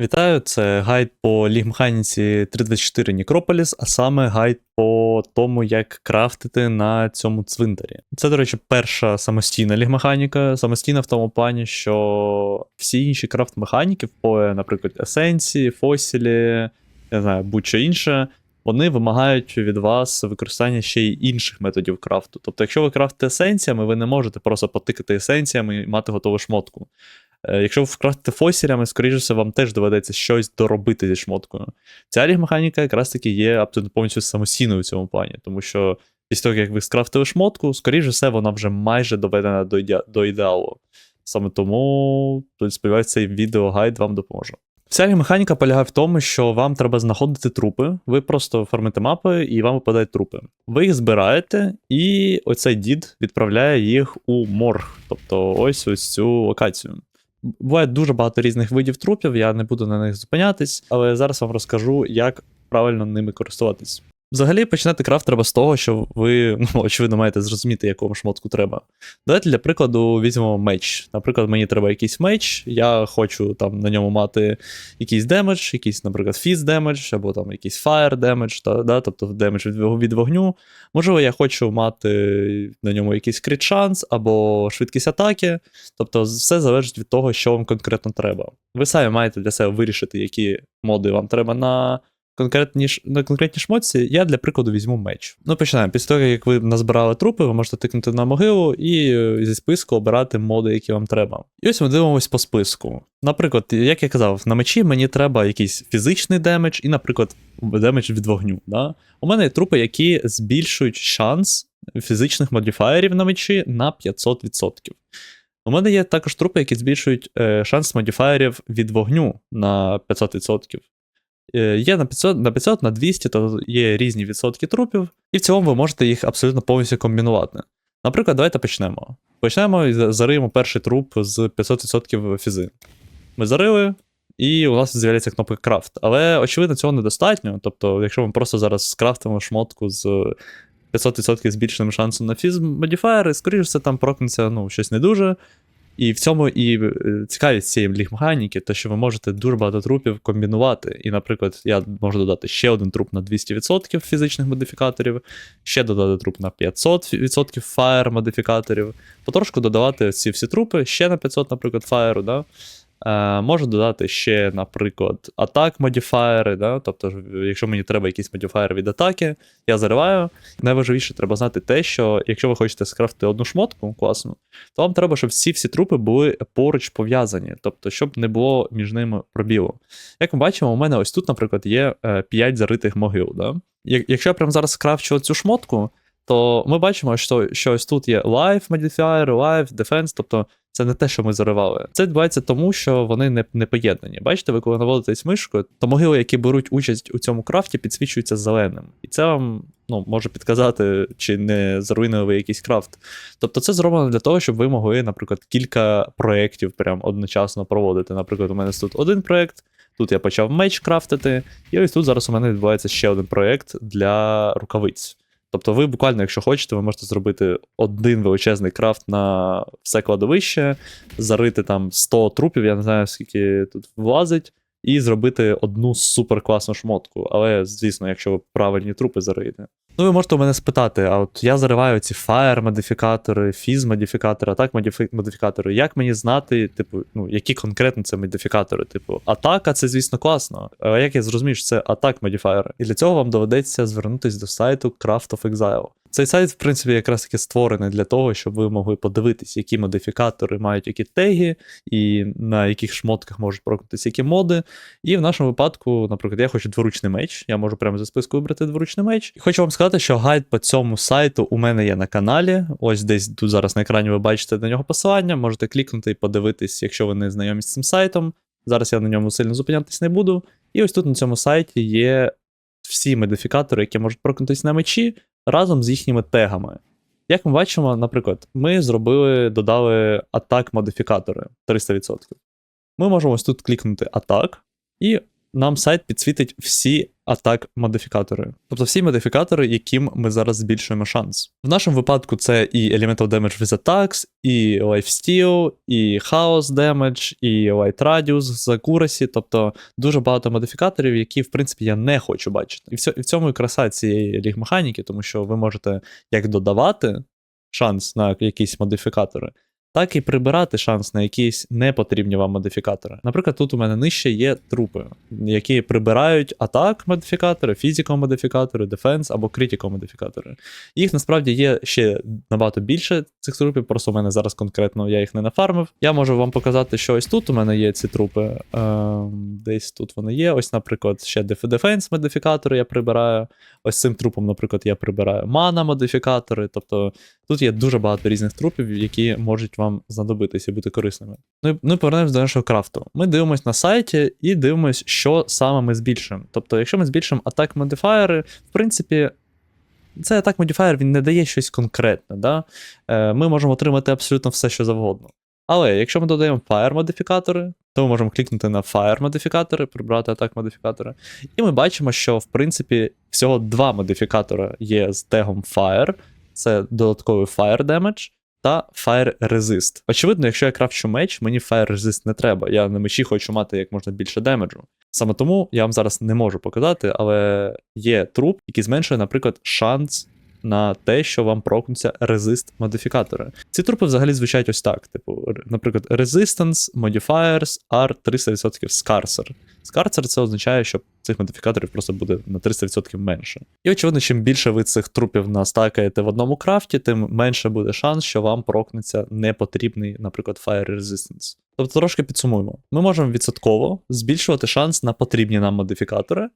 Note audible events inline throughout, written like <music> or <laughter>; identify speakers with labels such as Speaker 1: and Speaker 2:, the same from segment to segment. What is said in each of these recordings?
Speaker 1: Вітаю, це гайд по лігмеханіці 324 Necropolis, а саме гайд по тому, як крафтити на цьому цвинтарі. Це, до речі, перша самостійна лігмеханіка. Самостійна в тому плані, що всі інші крафт-механіки, наприклад, есенції, фосілі, я знаю, будь-що інше, вони вимагають від вас використання ще й інших методів крафту. Тобто, якщо ви крафтите есенціями, ви не можете просто потикати есенціями і мати готову шмотку. Е, Якщо ви вкрафтите фосілями, скоріше все, вам теж доведеться щось доробити зі шмоткою. Ця лігмеханіка якраз таки є абсолютно повністю самостійною в цьому плані, тому що після того, як ви скрафтили шмотку, скоріше все, вона вже майже доведена до, іде- до ідеалу. Саме тому, сподіваюся, цей відеогайд вам допоможе. Вся механіка полягає в тому, що вам треба знаходити трупи. Ви просто формите мапи і вам випадають трупи. Ви їх збираєте, і оцей дід відправляє їх у морг, тобто ось ось цю локацію. Буває дуже багато різних видів трупів, я не буду на них зупинятись, але зараз вам розкажу, як правильно ними користуватись. Взагалі починати крафт треба з того, що ви, <laughs> ну, очевидно, маєте зрозуміти, якому шмотку треба. Давайте для прикладу візьмемо меч. Наприклад, мені треба якийсь меч, я хочу там на ньому мати якийсь демедж, якийсь, наприклад, фіз демедж, або там якийсь fire демедж, та, да, тобто демедж від, від вогню. Можливо, я хочу мати на ньому якийсь крит шанс або швидкість атаки. Тобто, все залежить від того, що вам конкретно треба. Ви самі маєте для себе вирішити, які моди вам треба на конкретні, на конкретній шмотці. Я для прикладу візьму меч. Ну, починаємо. Після того, як ви назбирали трупи, ви можете тикнути на могилу і е, зі списку обирати моди, які вам треба. І ось ми дивимось по списку. Наприклад, як я казав, на мечі мені треба якийсь фізичний демедж і, наприклад, демедж від вогню. Да? У мене є трупи, які збільшують шанс фізичних модифаєрів на мечі на 500%. У мене є також трупи, які збільшують е, шанс модифаєрів від вогню на 500%. Е, є на 500, на 500, на 200, то є різні відсотки трупів, і в цілому ви можете їх абсолютно повністю комбінувати. Наприклад, давайте почнемо. Почнемо і зариємо перший труп з 500% фізи. Ми зарили, і у нас з'являється кнопка крафт. Але, очевидно, цього недостатньо. Тобто, якщо ми просто зараз скрафтимо шмотку з 500% збільшеним шансом на фіз модіфаєри, скоріше все, там прокнеться ну, щось не дуже. І в цьому і е, цікавість цієї лігмеханіки, те, що ви можете дуже багато трупів комбінувати. І, наприклад, я можу додати ще один труп на 200% фізичних модифікаторів, ще додати труп на 500% фаєр модифікаторів, потрошку додавати ці всі трупи, ще на 500, наприклад, фаєру. Да? Е, можу додати ще, наприклад, атак модіфаєри, да? тобто, якщо мені треба якийсь модіфаєр від атаки, я зариваю. Найважливіше треба знати те, що якщо ви хочете скрафтити одну шмотку класну, то вам треба, щоб всі всі трупи були поруч пов'язані, тобто, щоб не було між ними пробілу. Як ми бачимо, у мене ось тут, наприклад, є 5 заритих могил. Да? Якщо я прямо зараз скрафчу цю шмотку, то ми бачимо, що, що ось тут є life modifier, life, defense, тобто це не те, що ми заривали. Це відбувається тому, що вони не, не поєднані. Бачите, ви коли наводитесь мишкою, то могили, які беруть участь у цьому крафті, підсвічуються зеленим. І це вам ну, може підказати, чи не заруйнили ви якийсь крафт. Тобто це зроблено для того, щоб ви могли, наприклад, кілька проєктів прям одночасно проводити. Наприклад, у мене тут один проєкт, тут я почав меч крафтити, і ось тут зараз у мене відбувається ще один проєкт для рукавиць. Тобто, ви буквально, якщо хочете, ви можете зробити один величезний крафт на все кладовище, зарити там 100 трупів, я не знаю, скільки тут влазить, і зробити одну суперкласну шмотку. Але, звісно, якщо ви правильні трупи зариєте. Ну, ви можете у мене спитати: а от я зариваю ці fire модифікатори, фіз модифікатори, атак модифікатори. Як мені знати, типу, ну, які конкретно це модифікатори? Типу, атака це, звісно, класно. А як я зрозумію, що це атак модифаєри? І для цього вам доведеться звернутися до сайту Craft of Exile. Цей сайт, в принципі, якраз таки створений для того, щоб ви могли подивитись, які модифікатори мають які теги, і на яких шмотках можуть прокнутися які моди. І в нашому випадку, наприклад, я хочу дворучний меч. Я можу прямо за списку вибрати дворучний меч. І хочу вам сказати, що гайд по цьому сайту у мене є на каналі. Ось десь тут зараз на екрані ви бачите на нього посилання. Можете клікнути і подивитись, якщо ви не знайомі з цим сайтом. Зараз я на ньому сильно зупинятись не буду. І ось тут на цьому сайті є всі модифікатори, які можуть прокнутися на мечі разом з їхніми тегами. Як ми бачимо, наприклад, ми зробили, додали атак модифікатори 300%. Ми можемо ось тут клікнути атак, і нам сайт підсвітить всі атак модифікатори. Тобто всі модифікатори, яким ми зараз збільшуємо шанс. В нашому випадку це і Elemental Damage with Attacks, і Lifesteal, і Chaos Damage, і Light Radius з Accuracy, тобто дуже багато модифікаторів, які, в принципі, я не хочу бачити. І в цьому і краса цієї ліг-механіки, тому що ви можете як додавати шанс на якісь модифікатори, так і прибирати шанс на якісь непотрібні вам модифікатори. Наприклад, тут у мене нижче є трупи, які прибирають атак модифікатори, фізико модифікатори, дефенс або критико модифікатори. Їх насправді є ще набагато більше цих трупів, просто у мене зараз конкретно я їх не нафармив. Я можу вам показати, що ось тут у мене є ці трупи. Ем, десь тут вони є. Ось, наприклад, ще дефенс модифікатори я прибираю. Ось цим трупом, наприклад, я прибираю мана модифікатори. Тобто тут є дуже багато різних трупів, які можуть вам знадобитися і бути корисними. Ну ну і повернемось до нашого крафту. Ми дивимось на сайті і дивимось, що саме ми збільшуємо. Тобто, якщо ми збільшимо атак модифаєри, в принципі. Цей атак модифаєр він не дає щось конкретне. Да? Е, ми можемо отримати абсолютно все, що завгодно. Але якщо ми додаємо Fire модифікатори, то ми можемо клікнути на Fire модифікатори, прибрати атак модифікатори. І ми бачимо, що в принципі всього два модифікатора є з тегом Fire. Це додатковий Fire Damage та Fire Resist. Очевидно, якщо я крафчу меч, мені Fire Resist не треба. Я на мечі хочу мати як можна більше демеджу. Саме тому я вам зараз не можу показати, але є труп, який зменшує, наприклад, шанс на те, що вам прокнуться резист модифікатори. Ці трупи взагалі звучать ось так: типу, наприклад, Resistance, Modifiers are 300% Scarcer. Scarcer це означає, що цих модифікаторів просто буде на 300% менше. І очевидно, чим більше ви цих трупів настакаєте в одному крафті, тим менше буде шанс, що вам прокнеться непотрібний, наприклад, Fire Resistance. Тобто трошки підсумуємо. Ми можемо відсотково збільшувати шанс на потрібні нам модифікатори,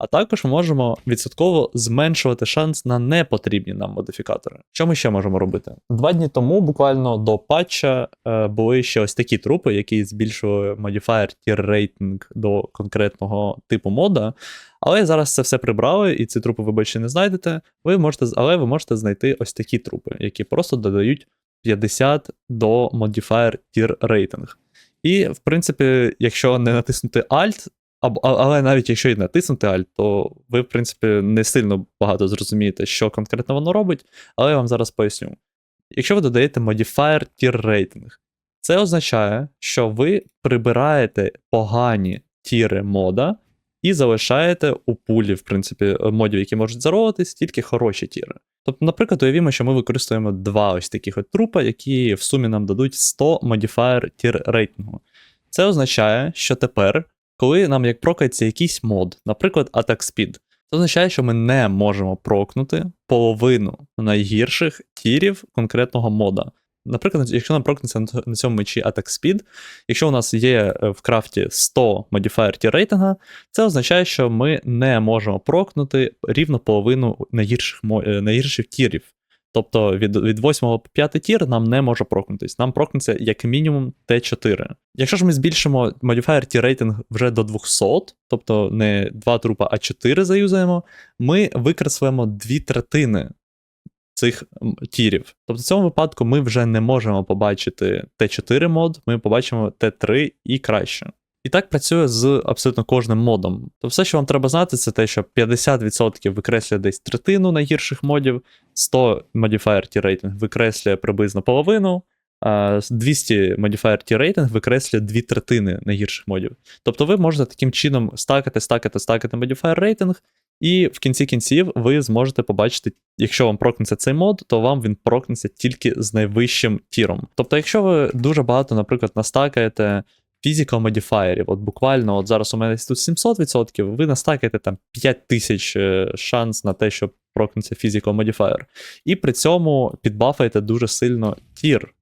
Speaker 1: а також ми можемо відсотково зменшувати шанс на непотрібні нам модифікатори. Що ми ще можемо робити? Два дні тому, буквально до патча, е, були ще ось такі трупи, які збільшували модіфаєр тір рейтинг до конкретного типу мода. Але зараз це все прибрали, і ці трупи ви більше не знайдете. Ви можете, але ви можете знайти ось такі трупи, які просто додають 50 до modifier tier rating. І, в принципі, якщо не натиснути Alt, але навіть якщо і натиснути Alt, то ви, в принципі, не сильно багато зрозумієте, що конкретно воно робить, але я вам зараз поясню. Якщо ви додаєте modifier tier rating, це означає, що ви прибираєте погані тіри мода і залишаєте у пулі, в принципі, модів, які можуть заролитись, тільки хороші тіри. Тобто, наприклад, уявімо, що ми використовуємо два ось таких от трупа, які в сумі нам дадуть 100 modifier тір рейтингу. Це означає, що тепер, коли нам як прокається якийсь мод, наприклад, Attack Speed, це означає, що ми не можемо прокнути половину найгірших тірів конкретного мода. Наприклад, якщо нам прокнеться на цьому мечі Attack Speed, якщо у нас є е, в крафті 100 modifier тір рейтинга, це означає, що ми не можемо прокнути рівно половину найгірших, е, найгірших тірів. Тобто від, від 8 по 5 тір нам не може прокнутись. Нам прокнеться як мінімум Т4. Якщо ж ми збільшимо modifier тір рейтинг вже до 200, тобто не 2 трупа, а 4 заюзаємо, ми викреслимо 2 третини цих тірів. Тобто в цьому випадку ми вже не можемо побачити Т4 мод, ми побачимо Т3 і краще. І так працює з абсолютно кожним модом. То все, що вам треба знати, це те, що 50% викреслює десь третину найгірших модів, 100 modifier T рейтинг викреслює приблизно половину, а 200 modifier T рейтинг викреслює дві третини найгірших модів. Тобто ви можете таким чином стакати, стакати, стакати modifier рейтинг, і в кінці кінців ви зможете побачити, якщо вам прокнеться цей мод, то вам він прокнеться тільки з найвищим тіром. Тобто, якщо ви дуже багато, наприклад, настакаєте фізикал модіфаєрів, от буквально, от зараз у мене тут 700%, ви настакаєте там 5000 е, шанс на те, що прокнеться фізикал модіфаєр. І при цьому підбафаєте дуже сильно тір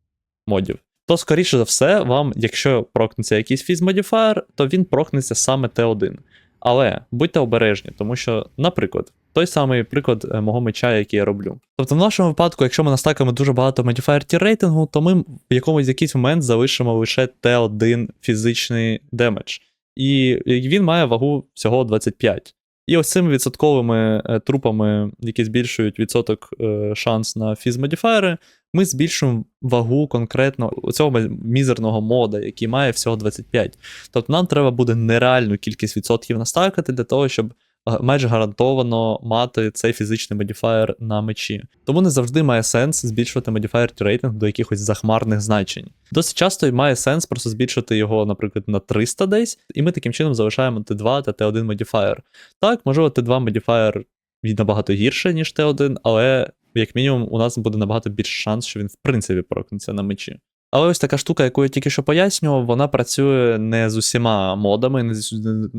Speaker 1: модів. То, скоріше за все, вам, якщо прокнеться якийсь фіз-модіфаєр, то він прокнеться саме Т1. Але будьте обережні, тому що, наприклад, той самий приклад е, мого меча, який я роблю. Тобто, в нашому випадку, якщо ми настакаємо дуже багато тір рейтингу, то ми в якомусь якийсь момент залишимо лише Т1 фізичний демедж. І він має вагу всього 25. І ось цими відсотковими е, трупами, які збільшують відсоток е, шанс на фізмодіфаєри, ми збільшуємо вагу конкретно цього мізерного мода, який має всього 25. Тобто нам треба буде нереальну кількість відсотків настакати для того, щоб майже гарантовано мати цей фізичний модіфаєр на мечі. Тому не завжди має сенс збільшувати модіфаєр рейтинг до якихось захмарних значень. Досить часто має сенс просто збільшити його, наприклад, на 300 десь, і ми таким чином залишаємо Т2 та Т1 модіфаєр. Так, можливо, Т2 модіфаєр набагато гірше, ніж Т1, але як мінімум у нас буде набагато більше шанс, що він в принципі прокнеться на мечі. Але ось така штука, яку я тільки що пояснював, вона працює не з усіма модами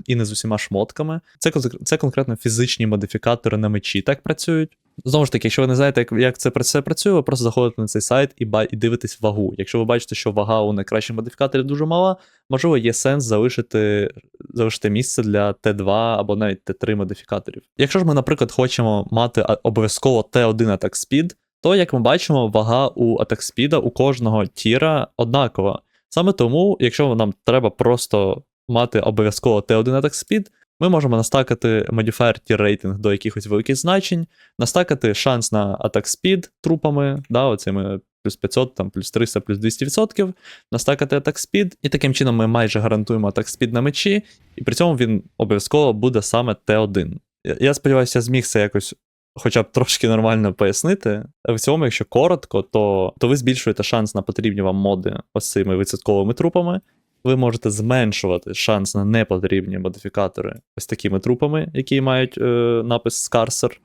Speaker 1: і не з усіма шмотками. Це, це конкретно фізичні модифікатори на мечі так працюють. Знову ж таки, якщо ви не знаєте, як, як це все працює, ви просто заходите на цей сайт і, і дивитесь вагу. Якщо ви бачите, що вага у найкращих модифікаторів дуже мала, можливо, є сенс залишити, залишити місце для Т2 або навіть Т3 модифікаторів. Якщо ж ми, наприклад, хочемо мати обов'язково Т1 Attack Speed, то, як ми бачимо, вага у Speed у кожного тіра однакова. Саме тому, якщо нам треба просто мати обов'язково Т1 Attack Speed, ми можемо настакати модіфаєр тір рейтинг до якихось великих значень, настакати шанс на Attack Speed трупами, да, оцими плюс 500, там, плюс 300, плюс 200%, настакати Attack Speed, і таким чином ми майже гарантуємо Attack Speed на мечі, і при цьому він обов'язково буде саме Т1. Я, я сподіваюся, я зміг це якось хоча б трошки нормально пояснити. В цьому, якщо коротко, то, то ви збільшуєте шанс на потрібні вам моди ось цими відсотковими трупами. Ви можете зменшувати шанс на непотрібні модифікатори ось такими трупами, які мають е, напис Скарсер.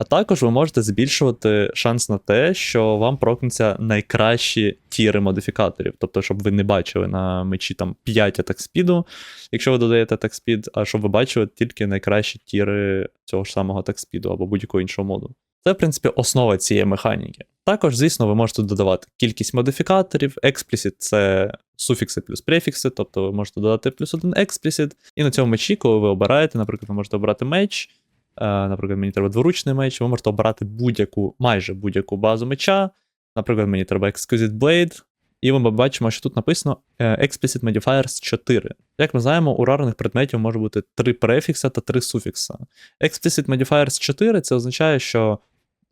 Speaker 1: А також ви можете збільшувати шанс на те, що вам прокнуться найкращі тіри модифікаторів. Тобто, щоб ви не бачили на мечі там 5 атак спіду, якщо ви додаєте атак спід, а щоб ви бачили тільки найкращі тіри цього ж самого атак спіду або будь-якого іншого моду. Це, в принципі, основа цієї механіки. Також, звісно, ви можете додавати кількість модифікаторів. Explicit — це суфікси плюс префікси, тобто ви можете додати плюс один explicit. І на цьому мечі, коли ви обираєте, наприклад, ви можете обрати меч. Е, Наприклад, мені треба дворучний меч, ви можете обрати будь-яку, майже будь-яку базу меча. Наприклад, мені треба Exquisite Blade, і ми бачимо, що тут написано е, Explicit Modifiers 4. Як ми знаємо, у рарних предметів може бути 3 префікса та 3 суфікса. Explicit Modifiers 4 це означає, що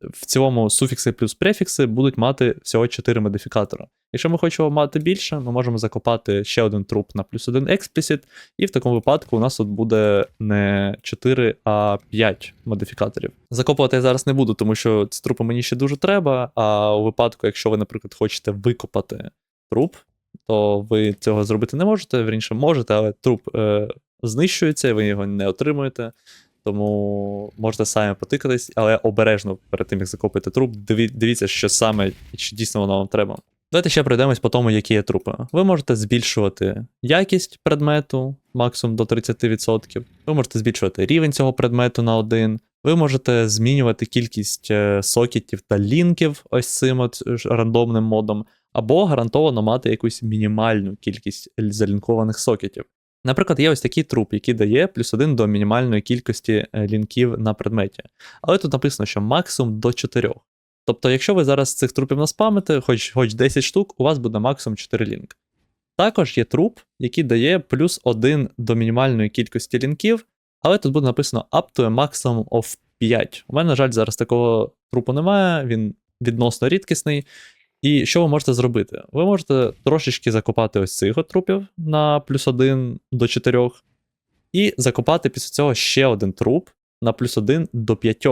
Speaker 1: в цілому суфікси плюс префікси будуть мати всього 4 модифікатора. Якщо ми хочемо мати більше, ми можемо закопати ще один труп на плюс один explicit, і в такому випадку у нас тут буде не 4, а 5 модифікаторів. Закопувати я зараз не буду, тому що ці трупи мені ще дуже треба. А у випадку, якщо ви, наприклад, хочете викопати труп, то ви цього зробити не можете. Вірніше, можете, але труп е, знищується, ви його не отримуєте. Тому можете самі потикатись, але обережно перед тим, як закопити труп, диві- дивіться, що саме чи дійсно воно вам треба. Давайте ще пройдемось по тому, які є трупи. Ви можете збільшувати якість предмету максимум до 30%. Ви можете збільшувати рівень цього предмету на один. Ви можете змінювати кількість е, сокетів та лінків ось цим от е, рандомним модом, або гарантовано мати якусь мінімальну кількість залінкованих сокетів. Наприклад, є ось такий труп, який дає плюс один до мінімальної кількості е, лінків на предметі. Але тут написано, що максимум до 4. Тобто, якщо ви зараз цих трупів наспамите, хоч, хоч 10 штук, у вас буде максимум 4 лінк. Також є труп, який дає плюс 1 до мінімальної кількості лінків, але тут буде написано up to a maximum of 5. У мене, на жаль, зараз такого трупу немає, він відносно рідкісний. І що ви можете зробити? Ви можете трошечки закопати ось цих трупів на плюс 1 до 4, і закопати після цього ще один труп на плюс 1 до 5.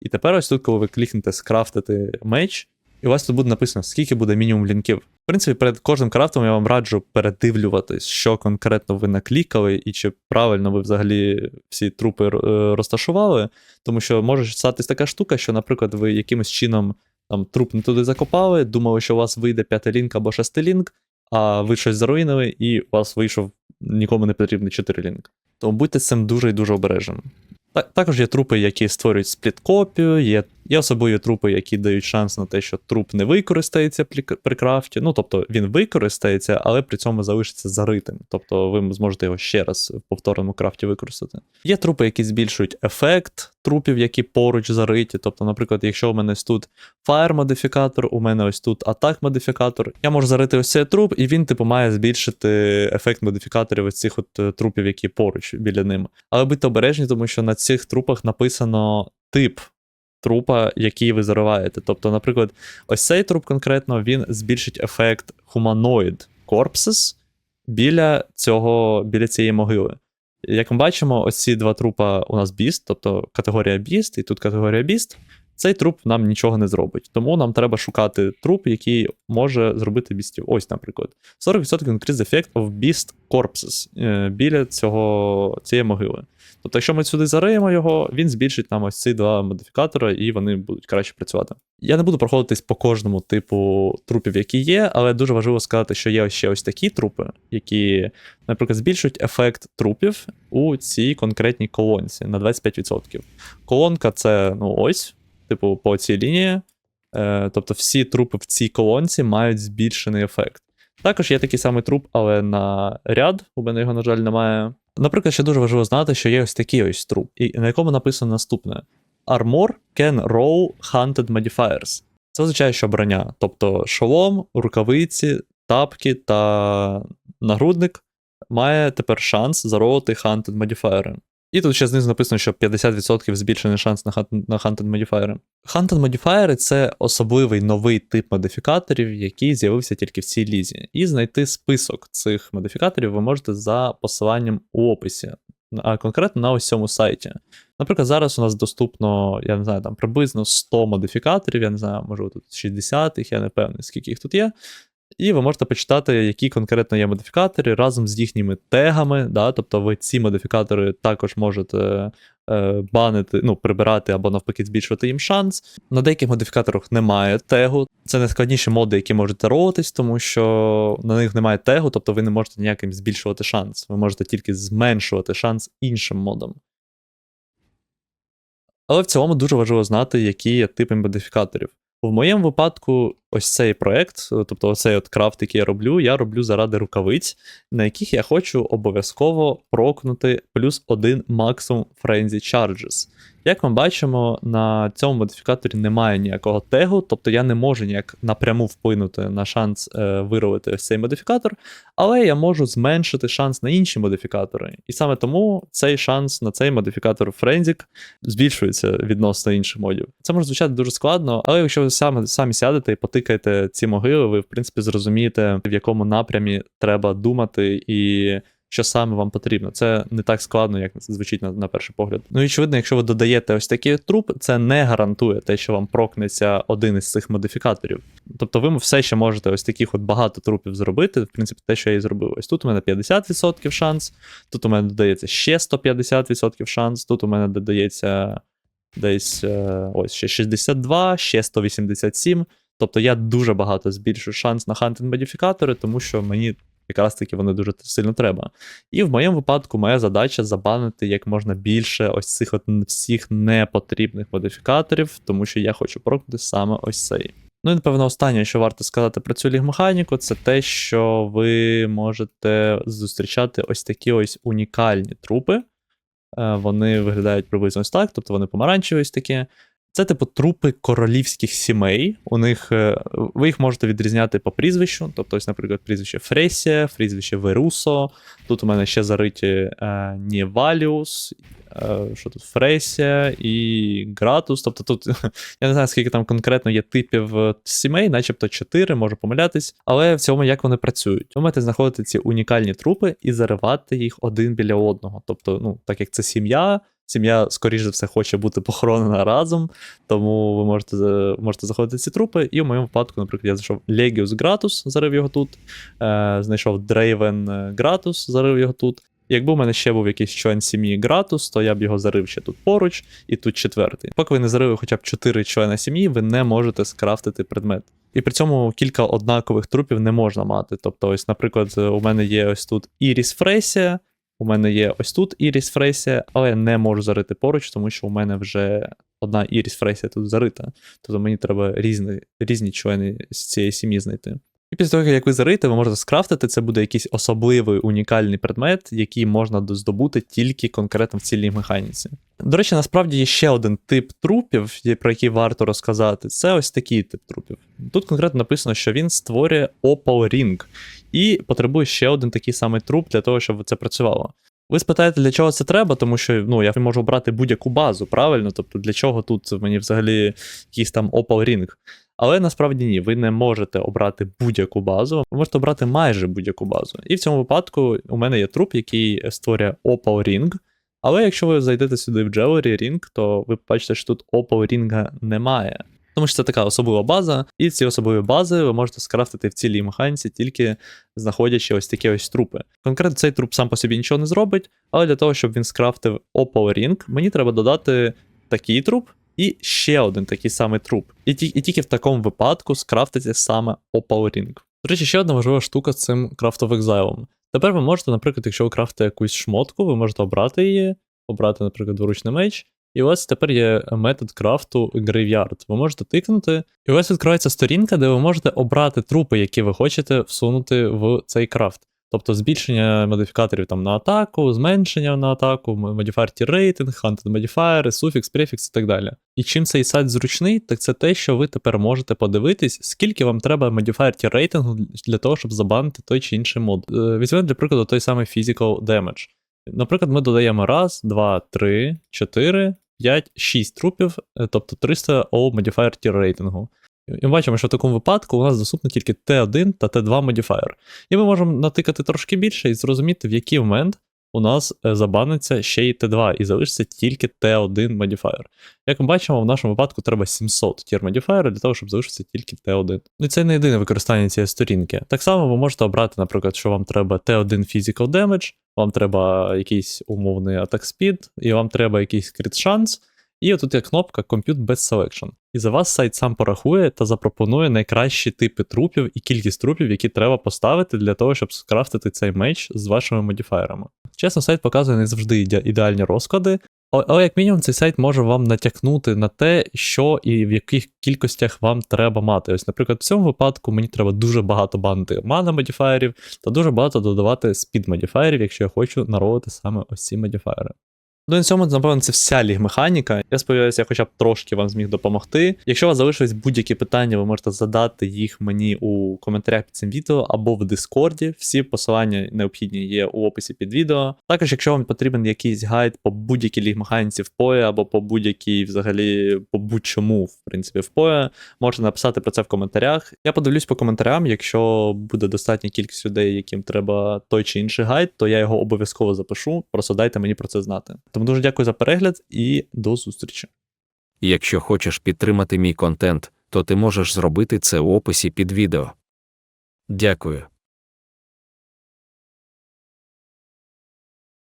Speaker 1: І тепер ось тут, коли ви клікнете скрафтити меч, і у вас тут буде написано, скільки буде мінімум лінків. В принципі, перед кожним крафтом я вам раджу передивлюватись, що конкретно ви наклікали, і чи правильно ви взагалі всі трупи е, розташували. Тому що може статись така штука, що, наприклад, ви якимось чином там труп не туди закопали, думали, що у вас вийде п'ятий лінк або шестий лінк, а ви щось заруїнили, і у вас вийшов нікому не потрібний чотири лінк. Тому будьте з цим дуже і дуже обережним. Так, Також є трупи, які створюють спліт-копію, є, є особливі трупи, які дають шанс на те, що труп не використається при крафті. Ну, тобто він використається, але при цьому залишиться заритим. Тобто ви зможете його ще раз в повторному крафті використати. Є трупи, які збільшують ефект трупів, які поруч зариті. Тобто, наприклад, якщо у мене ось тут Fire модифікатор, у мене ось тут атак модифікатор. Я можу зарити ось цей труп, і він, типу, має збільшити ефект модифікаторів ось цих от е, трупів, які поруч біля ним. Але будьте обережні, тому що на цих трупах написано тип трупа, який ви зариваєте. Тобто, наприклад, ось цей труп конкретно він збільшить ефект Humanoid Corpses біля, цього, біля цієї могили. Як ми бачимо, ось ці два трупа у нас біст, тобто категорія біст, і тут категорія біст. Цей труп нам нічого не зробить. Тому нам треба шукати труп, який може зробити бістів. Ось, наприклад, 40% increase effect of beast corpses е, біля цього, цієї могили. Тобто, якщо ми сюди зариємо його, він збільшить нам ось ці два модифікатора, і вони будуть краще працювати. Я не буду проходитись по кожному типу трупів, які є, але дуже важливо сказати, що є ще ось такі трупи, які, наприклад, збільшують ефект трупів у цій конкретній колонці на 25%. Колонка це ну ось, типу, по цій лінії. Е, тобто всі трупи в цій колонці мають збільшений ефект. Також є такий самий труп, але на ряд, у мене його, на жаль, немає. Наприклад, ще дуже важливо знати, що є ось такий ось труп, і на якому написано наступне: Armor can roll hunted modifiers. Це означає, що броня, тобто шолом, рукавиці, тапки та нагрудник має тепер шанс заролити hunted модіфаєри. І тут ще знизу написано, що 50% збільшений шанс на, на Hunted модіфаєри. Hunted модіфаєри це особливий новий тип модифікаторів, який з'явився тільки в цій лізі. І знайти список цих модифікаторів ви можете за посиланням у описі, а конкретно на ось цьому сайті. Наприклад, зараз у нас доступно, я не знаю, там приблизно 100 модифікаторів, я не знаю, може тут 60 їх, я не певний, скільки їх тут є. І ви можете почитати, які конкретно є модифікатори разом з їхніми тегами. Да? Тобто ви ці модифікатори також можете е, банити, ну, прибирати або навпаки збільшувати їм шанс. На деяких модифікаторах немає тегу. Це найскладніші моди, які можете ролитись, тому що на них немає тегу, тобто ви не можете ніяким збільшувати шанс. Ви можете тільки зменшувати шанс іншим модам. Але в цілому дуже важливо знати, які є типи модифікаторів. В моєму випадку, ось цей проект, тобто оцей от крафт, який я роблю, я роблю заради рукавиць, на яких я хочу обов'язково прокнути плюс один максимум Frenzy Charges. Як ми бачимо, на цьому модифікаторі немає ніякого тегу, тобто я не можу ніяк напряму вплинути на шанс е, виролити ось цей модифікатор, але я можу зменшити шанс на інші модифікатори. І саме тому цей шанс на цей модифікатор Френзік збільшується відносно інших модів. Це може звучати дуже складно, але якщо ви самі, самі сядете і потикаєте ці могили, ви в принципі зрозумієте, в якому напрямі треба думати і. Що саме вам потрібно. Це не так складно, як звучить на, на перший погляд. Ну і очевидно, якщо ви додаєте ось такий труп, це не гарантує те, що вам прокнеться один із цих модифікаторів. Тобто ви все ще можете ось таких от багато трупів зробити. В принципі, те, що я і зробив. Ось тут у мене 50% шанс, тут у мене додається ще 150% шанс, тут у мене додається десь е, ось ще 62, ще 187. Тобто я дуже багато збільшую шанс на хантинг модифікатори, тому що мені якраз таки вони дуже сильно треба. І в моєму випадку моя задача забанити як можна більше ось цих от всіх непотрібних модифікаторів, тому що я хочу прокнути саме ось цей. Ну і напевно, останнє, що варто сказати про цю лігмеханіку, це те, що ви можете зустрічати ось такі ось унікальні трупи. Е, Вони виглядають приблизно ось так, тобто вони помаранчеві ось такі. Це, типу, трупи королівських сімей. У них е, ви їх можете відрізняти по прізвищу. Тобто, ось, наприклад, прізвище Фресія, прізвище Верусо. Тут у мене ще зариті е, Нєваліус, е, що тут Фресія і Гратус. Тобто тут <laughs> я не знаю, скільки там конкретно є типів е, сімей, начебто 4, можу помилятись. Але в цьому як вони працюють? Ви маєте знаходити ці унікальні трупи і заривати їх один біля одного. Тобто, ну, так як це сім'я. Сім'я, скоріш за все, хоче бути похоронена разом, тому ви можете можете заходити ці трупи. І в моєму випадку, наприклад, я знайшов Legius Gratus, зарив його тут. Е, Знайшов Draven Gratus, зарив його тут. Якби у мене ще був якийсь член сім'ї Гратус, то я б його зарив ще тут поруч, і тут четвертий. Поки ви не зарили хоча б 4 члена сім'ї, ви не можете скрафтити предмет. І при цьому кілька однакових трупів не можна мати. Тобто, ось, наприклад, у мене є ось тут Іріс Фресія. У мене є ось тут Іріс Фресія, але я не можу зарити поруч, тому що у мене вже одна Іріс Фресія тут зарита. Тобто мені треба різні різні члени з цієї сім'ї знайти. І після того, як ви зарите, ви можете скрафтити, це буде якийсь особливий унікальний предмет, який можна здобути тільки конкретно в цілій механіці. До речі, насправді є ще один тип трупів, про який варто розказати. Це ось такий тип трупів. Тут конкретно написано, що він створює Opal Ring і потребує ще один такий самий труп для того, щоб це працювало. Ви спитаєте, для чого це треба, тому що ну, я можу обрати будь-яку базу, правильно? Тобто, для чого тут мені взагалі якийсь там Opal Ring? Але насправді ні, ви не можете обрати будь-яку базу, ви можете обрати майже будь-яку базу. І в цьому випадку у мене є труп, який створює Opal Ring. Але якщо ви зайдете сюди в Jewelry Ring, то ви побачите, що тут Opal Ring немає. Тому що це така особлива база, і ці особливі бази ви можете скрафтити в цілій механіці, тільки знаходячи ось такі ось трупи. Конкретно цей труп сам по собі нічого не зробить, але для того, щоб він скрафтив Opal Ring, мені треба додати такий труп і ще один такий самий труп. І, ті, і тільки в такому випадку скрафтиться саме Opal Ring. До речі, ще одна важлива штука з цим of Exile. Тепер ви можете, наприклад, якщо ви крафтите якусь шмотку, ви можете обрати її, обрати, наприклад, дворучний меч. І вас тепер є метод крафту Graveyard. Ви можете тикнути, і вас відкривається сторінка, де ви можете обрати трупи, які ви хочете всунути в цей крафт. Тобто збільшення модифікаторів там на атаку, зменшення на атаку, модифайер рейтинг, hunted модифайери, суфікс, префікс і так далі. І чим цей сайт зручний, так це те, що ви тепер можете подивитись, скільки вам треба модифайер рейтингу для того, щоб забанити той чи інший мод. Е, Візьмемо, для прикладу, той самий physical damage. Наприклад, ми додаємо раз, два, три, чотири, 5, 6 трупів, е, тобто 300 O modifier tier рейтингу. І ми бачимо, що в такому випадку у нас доступно тільки T1 та T2 модифайер. І ми можемо натикати трошки більше і зрозуміти, в який момент у нас е, забаниться ще й Т2, і залишиться тільки Т1 модіфаєр. Як ми бачимо, в нашому випадку треба 700 тір модифайерів для того, щоб залишитися тільки Т1. Ну і це не єдине використання цієї сторінки. Так само ви можете обрати, наприклад, що вам треба Т1 Physical Damage, вам треба якийсь умовний атак Speed, і вам треба якийсь крит Chance. І отут є кнопка Compute Best Selection. І за вас сайт сам порахує та запропонує найкращі типи трупів і кількість трупів, які треба поставити для того, щоб скрафтити цей меч з вашими модіфаєрами. Чесно, сайт показує не завжди іде- ідеальні розклади, але, як мінімум цей сайт може вам натякнути на те, що і в яких кількостях вам треба мати. Ось, наприклад, в цьому випадку мені треба дуже багато банити мана модіфаєрів та дуже багато додавати спід модіфаєрів, якщо я хочу наролити саме ось ці модіфаєри. Ну і на цьому, напевно, це вся ліг-механіка. Я сподіваюся, я хоча б трошки вам зміг допомогти. Якщо у вас залишились будь-які питання, ви можете задати їх мені у коментарях під цим відео або в Дискорді. Всі посилання необхідні є у описі під відео. Також, якщо вам потрібен якийсь гайд по будь-якій ліг-механіці в PoE, або по будь-якій, взагалі, по будь-чому, в принципі, в PoE, можете написати про це в коментарях. Я подивлюсь по коментарям. Якщо буде достатня кількість людей, яким треба той чи інший гайд, то я його обов'язково запишу. Просто дайте мені про це знати. Тому дуже дякую за перегляд і до зустрічі.
Speaker 2: Якщо хочеш підтримати мій контент, то ти можеш зробити це у описі під відео. Дякую.